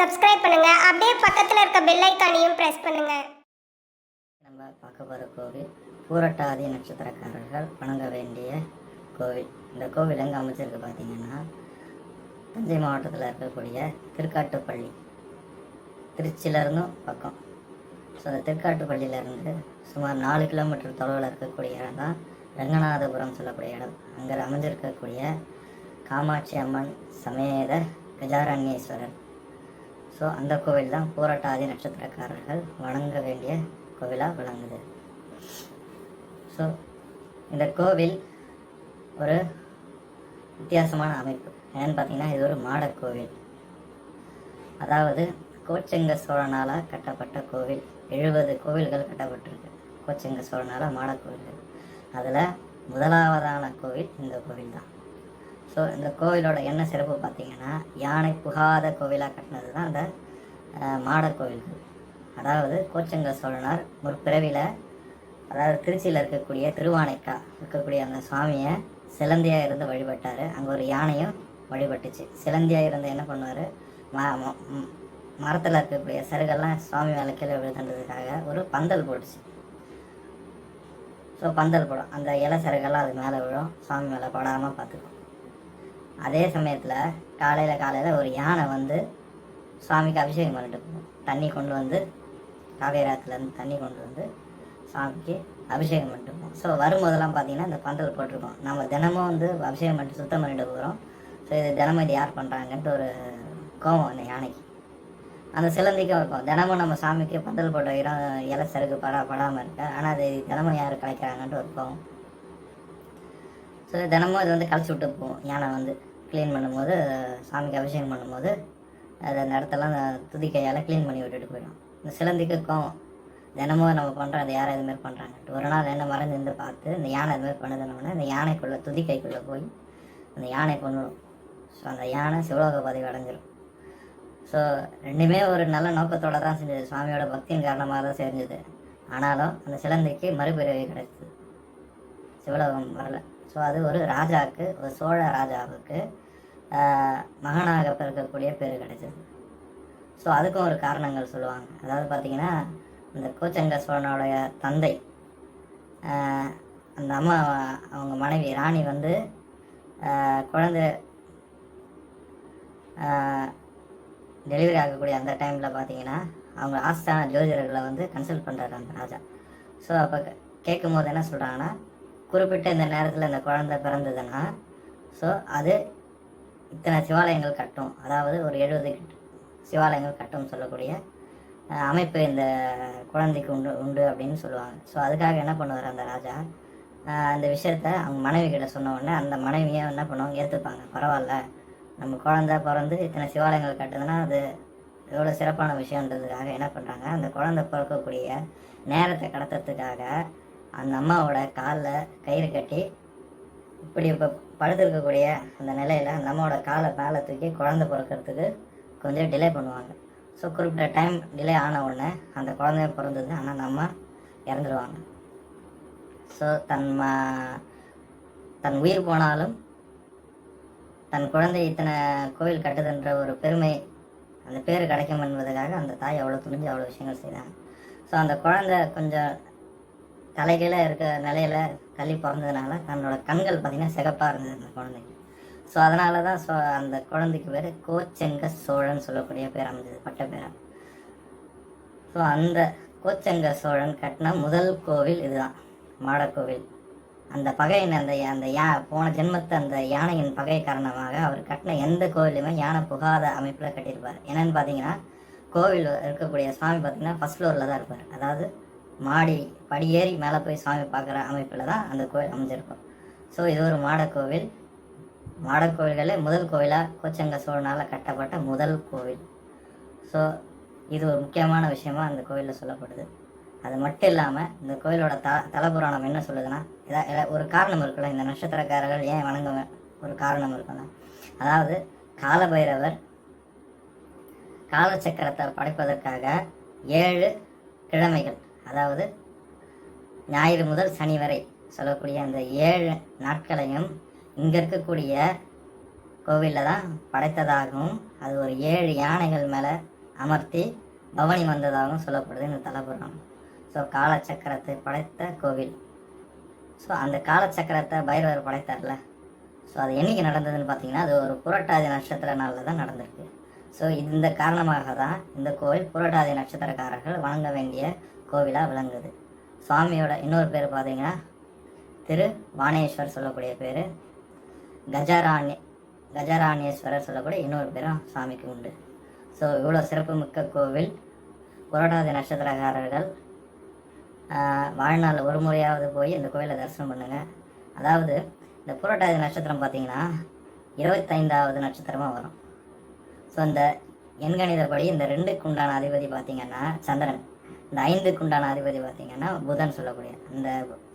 Subscribe பண்ணுங்க. அப்படியே பக்கத்தில் இருக்க பெல் ஐக்கானையும் பிரஸ் பண்ணுங்க. நம்ம பார்க்க போகிற கோவில் பூரட்டாதி நட்சத்திரக்காரர்கள் வணங்க வேண்டிய கோவில். இந்த கோவில் எங்கே அமைச்சிருக்கு பார்த்தீங்கன்னா தஞ்சை மாவட்டத்தில் இருக்கக்கூடிய திருக்காட்டுப்பள்ளி. திருச்சியிலேருந்தும் பக்கம். ஸோ அந்த திருக்காட்டுப்பள்ளியிலேருந்து சுமார் நாலு கிலோமீட்டர் தொலைவில் இருக்கக்கூடிய இடம் தான் ரங்கநாதபுரம் சொல்லக்கூடிய இடம். அங்கே அமைஞ்சிருக்கக்கூடிய காமாட்சி அம்மன் சமேத கஜாரண்யேஸ்வரர். ஸோ அந்த கோவில் தான் பூரட்டாதி நட்சத்திரக்காரர்கள் வணங்க வேண்டிய கோவிலாக விளங்குது. ஸோ இந்த கோவில் ஒரு வித்தியாசமான அமைப்பு. ஏன்னு பார்த்தீங்கன்னா இது ஒரு மாட கோவில். அதாவது கோச்செங்க சோழனால் கட்டப்பட்ட கோவில். எழுபது கோவில்கள் கட்டப்பட்டிருக்கு. கோச்செங்க சோழனால் மாடக் கோவில்கள் அதில் முதலாவதான கோவில் இந்த கோவில் தான் ஸோ இந்த கோவிலோட என்ன சிறப்பு பார்த்தீங்கன்னா யானை புகாத கோவிலாக கட்டினது தான் அந்த மாடர் கோவில்கள் அதாவது கோச்சங்க சோழனார் ஒரு பிறவியில் அதாவது திருச்சியில் இருக்கக்கூடிய திருவானைக்கா இருக்கக்கூடிய அந்த சுவாமியை சிலந்தியாக இருந்து வழிபட்டார். அங்கே ஒரு யானையும் வழிபட்டுச்சு. சிலந்தியாக இருந்து என்ன பண்ணுவார்? ம மரத்தில் இருக்கக்கூடிய சருகெல்லாம் சுவாமி மேலே கீழே விழுதுன்றதுக்காக ஒரு பந்தல் போட்டுச்சு. ஸோ பந்தல் போடும். அந்த இலை சருகெல்லாம் அது மேலே விழும். சுவாமி மேலே படாமல் பார்த்துக்கும். அதே சமயத்தில் காலையில் காலையில் ஒரு யானை வந்து சுவாமிக்கு அபிஷேகம் பண்ணிட்டு போகும். தண்ணி கொண்டு வந்து காவேராத்துலேருந்து தண்ணி கொண்டு வந்து சாமிக்கு அபிஷேகம் பண்ணிட்டு போகும். ஸோ வரும்போதெல்லாம் பார்த்தீங்கன்னா இந்த பந்தல் போட்டிருக்கோம். நம்ம தினமும் வந்து அபிஷேகம் பண்ணிட்டு சுத்தம் பண்ணிட்டு போகிறோம் ஸோ இது தினமும் இது யார் பண்ணுறாங்கன்ட்டு ஒரு கோவம் அந்த யானைக்கு. அந்த சிலந்திக்கும் இருக்கும். தினமும் நம்ம சாமிக்கு பந்தல் போட்ட இடம் இலை சருக்கு படா படாமல் இருக்கு. ஆனால் அது தினமும் யார் கலைக்கிறாங்கன்ட்டு ஒரு கோவம். ஸோ தினமும் இது வந்து கழிச்சு விட்டு போகும். யானை வந்து. க்ளீன் பண்ணும்போது சாமிக்கு அபிஷேகம் பண்ணும்போது அது அந்த இடத்தெல்லாம் அந்த துதிக்கையால் க்ளீன் பண்ணி விட்டுட்டு போயிடும். இந்த சிலந்திக்கு கோவம் தினமும் நம்ம பண்ணுறோம் அது யாரும் இதுமாரி பண்ணுறாங்க ஒரு நாள் என்ன மறந்து இருந்து பார்த்து இந்த யானை இதுமாரி பண்ணுதுனோடனே இந்த யானைக்குள்ளே துதிக்கைக்குள்ளே போய் அந்த யானை கொண்டுடும் ஸோ அந்த யானை சிவலோக பதவி அடைஞ்சிரும். ஸோ ரெண்டுமே ஒரு நல்ல நோக்கத்தோடு தான் செஞ்சது. சுவாமியோட பக்தியின் காரணமாக தான் செஞ்சது. ஆனாலும் அந்த சிலந்திக்கு மறுபிறவி கிடைச்சது. சிவலோகம் வரல. ஸோ அது ஒரு ராஜாவுக்கு ஒரு சோழ ராஜாவுக்கு மகனாக பிறக்கக்கூடிய பேர் கிடைச்சது. ஸோ அதுக்கும் ஒரு காரணங்கள் சொல்லுவாங்க. அதாவது பார்த்தீங்கன்னா இந்த கோச்சங்க சோழனுடைய தந்தை அந்த அம்மா அவங்க மனைவி ராணி வந்து குழந்தை டெலிவரி ஆகக்கூடிய அந்த டைமில் பார்த்தீங்கன்னா அவங்க ஆஸ்தான ஜோதிடர்களை வந்து கன்சல்ட் பண்ணுறாரு அந்த ராஜா. ஸோ அப்போ கேட்கும் போது என்ன சொல்கிறாங்கன்னா குறிப்பிட்ட இந்த நேரத்தில் இந்த குழந்தை பிறந்ததுன்னா ஸோ அது இத்தனை சிவாலயங்கள் கட்டும். அதாவது ஒரு எழுபது சிவாலயங்கள் கட்டும் சொல்லக்கூடிய அமைப்பு இந்த குழந்தைக்கு உண்டு உண்டு அப்படின்னு சொல்லுவாங்க. ஸோ அதுக்காக என்ன பண்ணுவார் அந்த ராஜா? அந்த விஷயத்த அவங்க மனைவி கிட்ட சொன்ன உடனே அந்த மனைவியை என்ன பண்ணுவாங்க? ஏற்றுப்பாங்க பரவாயில்ல. நம்ம குழந்தை பிறந்து இத்தனை சிவாலயங்கள் கட்டுதுன்னா அது எவ்வளோ சிறப்பான விஷயன்றதுக்காக என்ன பண்ணுறாங்க அந்த குழந்தை பிறக்கக்கூடிய நேரத்தை கடத்துறதுக்காக அந்த அம்மாவோட காலில் கயிறு கட்டி இப்படி இப்போ படுத்திருக்கக்கூடிய அந்த நிலையில் அந்த அம்மாவோட காலை மேலே தூக்கி குழந்தை பிறக்கிறதுக்கு கொஞ்சம் டிலே பண்ணுவாங்க. ஸோ குறிப்பிட்ட டைம் டிலே ஆன உடனே அந்த குழந்தைய பிறந்தது ஆனால் அந்த அம்மா இறந்துடுவாங்க ஸோ தன் ம தன் உயிர் போனாலும் தன் குழந்தை இத்தனை கோவில் கட்டுதுன்ற ஒரு பெருமை அந்த பேர் கிடைக்கும் என்பதற்காக அந்த தாய் அவ்வளோ துணிஞ்சு அவ்வளோ விஷயங்கள் செய்தாங்க. ஸோ அந்த குழந்தை கொஞ்சம் தலைகீழே இருக்க நிலையில தள்ளி பிறந்ததுனால தன்னோட கண்கள் பார்த்திங்கன்னா சிகப்பாக இருந்தது அந்த குழந்தைக்கு. ஸோ அதனால தான் ஸோ அந்த குழந்தைக்கு பேர் கோச்செங்க சோழன் சொல்லக்கூடிய பேர் அமைஞ்சது பட்ட பேரா. ஸோ அந்த கோச்செங்க சோழன் கட்டின முதல் கோவில் இதுதான் மாடக்கோவில் அந்த பகையின் அந்த அந்த யா போன ஜென்மத்து அந்த யானையின் பகை காரணமாக அவர் கட்டின எந்த கோவிலுமே யானை புகாத அமைப்பில் கட்டியிருப்பார். என்னன்னு பார்த்தீங்கன்னா கோவில் இருக்கக்கூடிய சுவாமி பார்த்தீங்கன்னா ஃபஸ்ட் ஃப்ளோரில் தான் இருப்பார். அதாவது மாடி படியேறி மேலே போய் சுவாமி பார்க்குற அமைப்பில் தான் அந்த கோயில் அமைஞ்சிருக்கும். ஸோ இது ஒரு மாடக்கோவில் மாடக்கோவில்களே முதல் கோவிலாக கோச்சங்க சோழனால் கட்டப்பட்ட முதல் கோவில். ஸோ இது ஒரு முக்கியமான விஷயமா அந்த கோவிலில் சொல்லப்படுது. அது மட்டும் இல்லாமல் இந்த கோயிலோட த தலபுராணம் என்ன சொல்லுதுன்னா இதா ஒரு காரணம் இருக்குல்ல இந்த நட்சத்திரக்காரர்கள் ஏன் வணங்க ஒரு காரணம் இருக்குல்ல. அதாவது காலபைரவர் காலச்சக்கரத்தை படைப்பதற்காக ஏழு கிழமைகள் அதாவது ஞாயிறு முதல் சனி வரை சொல்லக்கூடிய அந்த ஏழு நாட்களையும் இங்கே இருக்கக்கூடிய கோவிலில் தான் படைத்ததாகவும் அது ஒரு ஏழு யானைகள் மேலே அமர்த்தி பவனி வந்ததாகவும் சொல்லப்படுது இந்த தலைபுரம் ஸோ காலச்சக்கரத்தை படைத்த கோவில். ஸோ அந்த காலச்சக்கரத்தை பைரவர் படைத்தார்ல. ஸோ அது என்னைக்கு நடந்ததுன்னு பார்த்தீங்கன்னா அது ஒரு புரட்டாதி நட்சத்திர நாளில் தான் நடந்திருக்கு. ஸோ இந்த காரணமாக தான் இந்த கோவில் புரட்டாதி நட்சத்திரக்காரர்கள் வணங்க வேண்டிய கோவிலாக விளங்குது. சுவாமியோட இன்னொரு பேர் பார்த்தீங்கன்னா திரு வாணேஸ்வர் சொல்லக்கூடிய பேர். கஜராணி கஜராணேஸ்வரர் சொல்லக்கூடிய இன்னொரு பேரும் சாமிக்கு உண்டு. ஸோ இவ்வளோ சிறப்புமிக்க கோவில். புரடாதி நட்சத்திரக்காரர்கள் வாழ்நாள் ஒரு முறையாவது போய் இந்த கோவிலை தரிசனம் பண்ணுங்கள் அதாவது இந்த புரட்டாதி நட்சத்திரம் பார்த்தீங்கன்னா இருபத்தைந்தாவது நட்சத்திரமாக வரும். ஸோ இந்த எண்கணிதப்படி இந்த ரெண்டுக்கு உண்டான அதிபதி பார்த்தீங்கன்னா சந்திரன். இந்த ஐந்துக்கு உண்டான அதிபதி பார்த்தீங்கன்னா புதன் சொல்லக்கூடிய. இந்த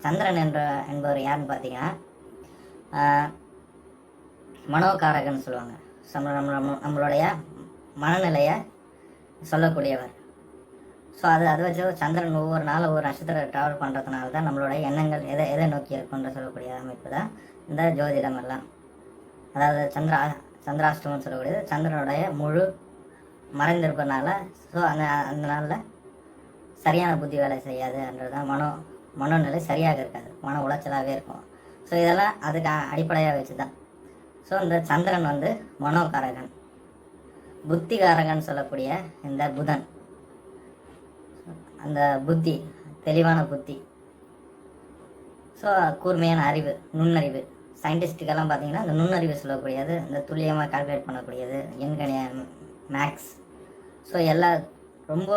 சந்திரன் என்ற என்பவர் யாருன்னு பார்த்தீங்கன்னா மனோகாரகன் சொல்லுவாங்க. நம்ம நம்மளுடைய மனநிலையை சொல்லக்கூடியவர். ஸோ அது அதை வச்சு சந்திரன் ஒவ்வொரு நாளும் ஒவ்வொரு நட்சத்திரம் ட்ராவல் பண்ணுறதுனால தான் நம்மளுடைய எண்ணங்கள் எதை எதை நோக்கி இருக்குன்ற சொல்லக்கூடிய அமைப்பு தான் இந்த ஜோதிடம் எல்லாம். அதாவது சந்திரா சந்திராஷ்டமம்னு சொல்லக்கூடியது சந்திரனுடைய முழு மறைந்திருப்பதுனால ஸோ அந்த அந்த நாளில் சரியான புத்தி வேலை செய்யாதுன்றது தான் மனோ மனோநிலை சரியாக இருக்காது. மன உளைச்சலாகவே இருக்கும். ஸோ இதெல்லாம் அதுக்கு அடிப்படையாக வச்சு தான் ஸோ இந்த சந்திரன் வந்து மனோகாரகன். புத்திகாரகன் சொல்லக்கூடிய இந்த புதன். அந்த புத்தி தெளிவான புத்தி. ஸோ கூர்மையான அறிவு நுண்ணறிவு. சயின்டிஸ்ட்டுக்கெல்லாம் பார்த்தீங்கன்னா அந்த நுண்ணறிவு சொல்லக்கூடியது இந்த துல்லியமாக கால்குலேட் பண்ணக்கூடியது எண்கணிய மேக்ஸ் ஸோ எல்லா ரொம்ப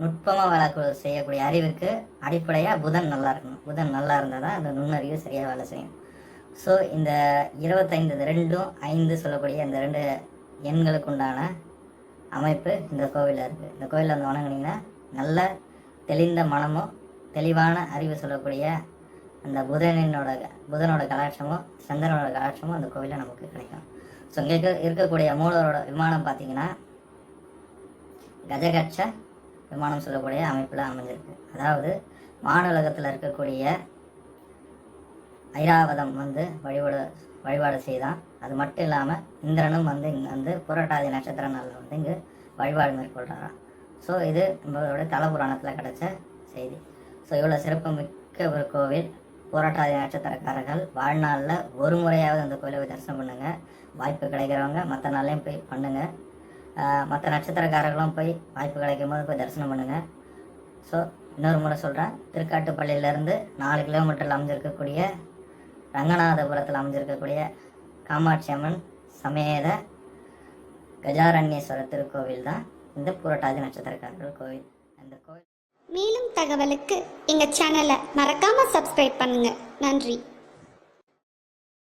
நுட்பமாக வேலை செய்யக்கூடிய அறிவுக்கு அடிப்படையாக புதன் நல்லா இருக்கணும். புதன் நல்லா இருந்தால் தான் அந்த நுண்ணறிவு சரியாக வேலை செய்யும். ஸோ இந்த இருபத்தைந்து ரெண்டும் ஐந்து சொல்லக்கூடிய இந்த ரெண்டு எண்களுக்கு உண்டான அமைப்பு இந்த கோவிலில் இருக்குது இந்த கோவிலில் வந்து வணங்குனீங்கன்னா நல்ல தெளிந்த மனமும் தெளிவான அறிவு சொல்லக்கூடிய அந்த புதனினோட புதனோட கலாட்சமும் சந்திரனோட கலாட்சமும் அந்த கோவிலில் நமக்கு கிடைக்கும். ஸோ இங்கே இருக்க இருக்கக்கூடிய மூலவரோட விமானம் பார்த்தீங்கன்னா கஜகட்ச விமானம் சொல்லக்கூடிய அமைப்பில் அமைஞ்சிருக்கு. அதாவது வானுலகத்தில் இருக்கக்கூடிய ஐராவதம் வந்து வழிபாடு வழிபாடு செய்தான். அது மட்டும் இல்லாமல் இந்திரனும் வந்து இங்கே வந்து புரட்டாதி நட்சத்திர நாளில் வந்து இங்கே வழிபாடு மேற்கொள்கிறாராம் ஸோ இது நம்மளோட தலபுராணத்தில் கிடைச்ச செய்தி. ஸோ இவ்வளோ சிறப்பு மிக்க ஒரு கோவில். புரட்டாதி நட்சத்திரக்காரர்கள் வாழ்நாளில் ஒரு முறையாவது அந்த கோயிலை போய் தரிசனம் பண்ணுங்கள் வாய்ப்பு கிடைக்கிறவங்க மற்ற நாள்லையும் போய் பண்ணுங்கள் மற்ற நட்சத்திரக்காரர்களும் போய் வாய்ப்பு கிடைக்கும் போது போய் தரிசனம் பண்ணுங்கள் ஸோ இன்னொரு முறை சொல்கிறேன் திருக்காட்டுப்பள்ளியிலேருந்து நாலு கிலோமீட்டரில் அமைஞ்சிருக்கக்கூடிய ரங்கநாதபுரத்தில் அமைஞ்சிருக்கக்கூடிய காமாட்சி அம்மன் சமேத கஜாரண்யேஸ்வரர் திருக்கோவில் தான் இந்த புரட்டாதி நட்சத்திரக்காரர்கள் கோவில். அந்த கோவில் மேலும் தகவலுக்கு எங்கள் சேனலை மறக்காமல் சப்ஸ்கிரைப் பண்ணுங்கள் நன்றி.